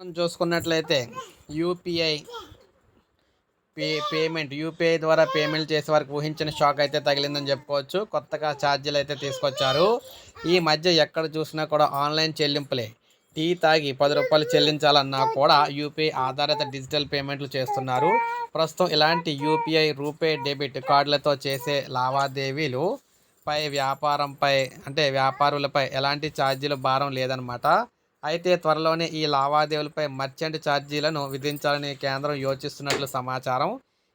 మనం చూసుకున్నట్లయితే UPI pay payment UPI ద్వారా పేమెంట్ చేసే వారికి ఊహించిన షాక్ అయితే తగిలిందని చెప్పుకోవచ్చు. కొత్తగా ఛార్జీలు అయితే తీసుకొచ్చారు. ఈ మధ్య ఎక్కడ చూసినా కూడా ఆన్లైన్ చెల్లింపులే. టీ తాగి పది రూపాయలు చెల్లించాలన్నా కూడా యూపీఐ ఆధారిత డిజిటల్ పేమెంట్లు చేస్తున్నారు. ప్రస్తుతం ఇలాంటి యూపీఐ రూపే డెబిట్ కార్డులతో చేసే లావాదేవీలు పై వ్యాపారంపై అంటే వ్యాపారులపై ఎలాంటి ఛార్జీలు భారం లేదనమాట అయితే త్వరలోనే ఈ లావాదేవీలపై మర్చెంట్ ఛార్జీలను విధించాలని కేంద్రం యోచిస్తున్నట్లు సమాచారం.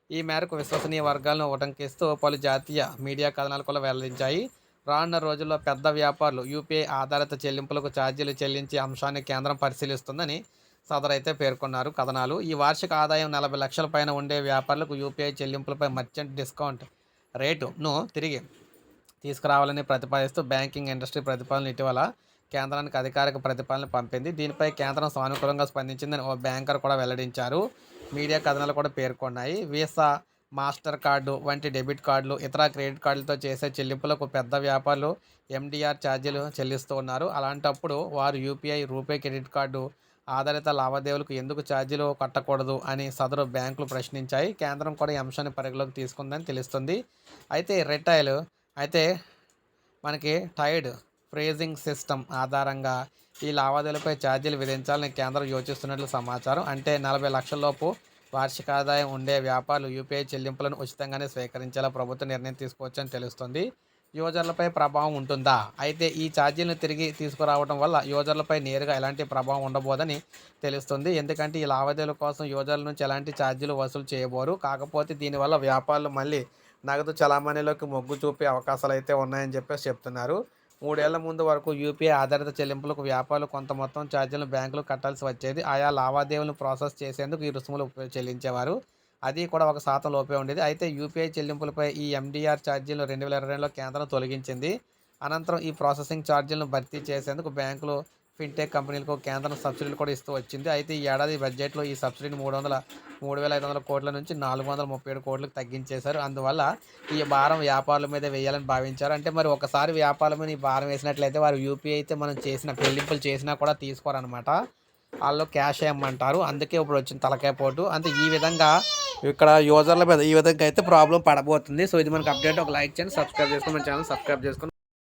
ఈ మేరకు విశ్వసనీయ వర్గాలను ఉటంకిస్తూ పలు జాతీయ మీడియా కథనాలు కూడా వెల్లడించాయి. రానున్న రోజుల్లో పెద్ద వ్యాపారులు యూపీఐ ఆధారిత చెల్లింపులకు ఛార్జీలు చెల్లించే అంశాన్ని కేంద్రం పరిశీలిస్తుందని సదరు అయితే పేర్కొన్నారు. కథనాలు ఈ వార్షిక ఆదాయం నలభై లక్షల పైన ఉండే వ్యాపారులకు యూపీఐ చెల్లింపులపై మర్చెంట్ డిస్కౌంట్ రేటును తిరిగి తీసుకురావాలని ప్రతిపాదిస్తూ బ్యాంకింగ్ ఇండస్ట్రీ ప్రతిపాదనలు ఇటీవల కేంద్రానికి అధికారిక ప్రతిపాదన పంపింది. దీనిపై కేంద్రం సానుకూలంగా స్పందించిందని ఓ బ్యాంకర్ కూడా వెల్లడించారు. మీడియా కథనాలు కూడా పేర్కొన్నాయి. వీసా మాస్టర్ కార్డు వంటి డెబిట్ కార్డులు ఇతర క్రెడిట్ కార్డులతో చేసే చెల్లింపులకు పెద్ద వ్యాపారులు ఎండిఆర్ ఛార్జీలు చెల్లిస్తూ ఉన్నారు. అలాంటప్పుడు వారు యూపీఐ రూపే క్రెడిట్ కార్డు ఆధారిత లావాదేవీలకు ఎందుకు ఛార్జీలు కట్టకూడదు అని సదరు బ్యాంకులు ప్రశ్నించాయి. కేంద్రం కూడా ఈ అంశాన్ని పరిగణలోకి తీసుకుందని తెలుస్తుంది. అయితే రిటైల్ అయితే మనకి టైడ్ ఫ్రేజింగ్ సిస్టమ్ ఆధారంగా ఈ లావాదేవీలపై ఛార్జీలు విధించాలని కేంద్రం యోచిస్తున్నట్లు సమాచారం. అంటే నలభై లక్షలలోపు వార్షిక ఆదాయం ఉండే వ్యాపారులు యూపీఐ చెల్లింపులను ఉచితంగానే స్వీకరించేలా ప్రభుత్వం నిర్ణయం తీసుకోవచ్చని తెలుస్తుంది. యూజర్లపై ప్రభావం ఉంటుందా? అయితే ఈ ఛార్జీలను తిరిగి తీసుకురావడం వల్ల యూజర్లపై నేరుగా ఎలాంటి ప్రభావం ఉండబోదని తెలుస్తుంది. ఎందుకంటే ఈ లావాదేవీల కోసం యూజర్ల నుంచి ఎలాంటి ఛార్జీలు వసూలు చేయబోరు. కాకపోతే దీనివల్ల వ్యాపారులు మళ్ళీ నగదు చలామణిలోకి మొగ్గు చూపే అవకాశాలు అయితే ఉన్నాయని చెప్పేసి చెప్తున్నారు. మూడేళ్ళ ముందు వరకు యూపీఐ ఆధారిత చెల్లింపులకు వ్యాపారులు కొంత మొత్తం ఛార్జీలను బ్యాంకులు కట్టాల్సి వచ్చేది. ఆయా లావాదేవీలను ప్రాసెస్ చేసేందుకు ఈ రుసుములు చెల్లించేవారు. అది కూడా ఒక శాతం లోపే ఉండేది. అయితే యూపీఐ చెల్లింపులపై ఈ ఎండిఆర్ ఛార్జీలను రెండు వేల ఇరవై రెండులో కేంద్రం తొలగించింది. అనంతరం ఈ ప్రాసెసింగ్ ఛార్జీలను భర్తీ చేసేందుకు బ్యాంకులు ఫిన్టెక్ కంపెనీలకు కేంద్రం సబ్సిడీలు కూడా ఇస్తూ వచ్చింది. అయితే ఈ ఏడాది బడ్జెట్లో ఈ సబ్సిడీని మూడు వందల మూడు వేల ఐదు వందల కోట్ల నుంచి నాలుగు వందల ముప్పై ఏడు కోట్లకు తగ్గించేశారు. అందువల్ల ఈ భారం వ్యాపారుల మీద వేయాలని భావించారు. అంటే మరి ఒకసారి వ్యాపారుల మీద ఈ భారం వేసినట్లయితే వారు యూపీఐ అయితే మనం చేసిన చెల్లింపులు చేసినా కూడా తీసుకోరనమాట వాళ్ళు క్యాష్ వేయమంటారు అందుకే ఇప్పుడు వచ్చిన తలకాయ పోటు. అంటే ఈ విధంగా ఇక్కడ యూజర్ల మీద ఈ విధంగా అయితే ప్రాబ్లం పడబోతుంది. సో ఇది మనకు అప్డేట్. ఒక లైక్ చేయండి సబ్స్క్రైబ్ చేసుకుని మన ఛానల్ సబ్స్క్రైబ్ చేసుకుని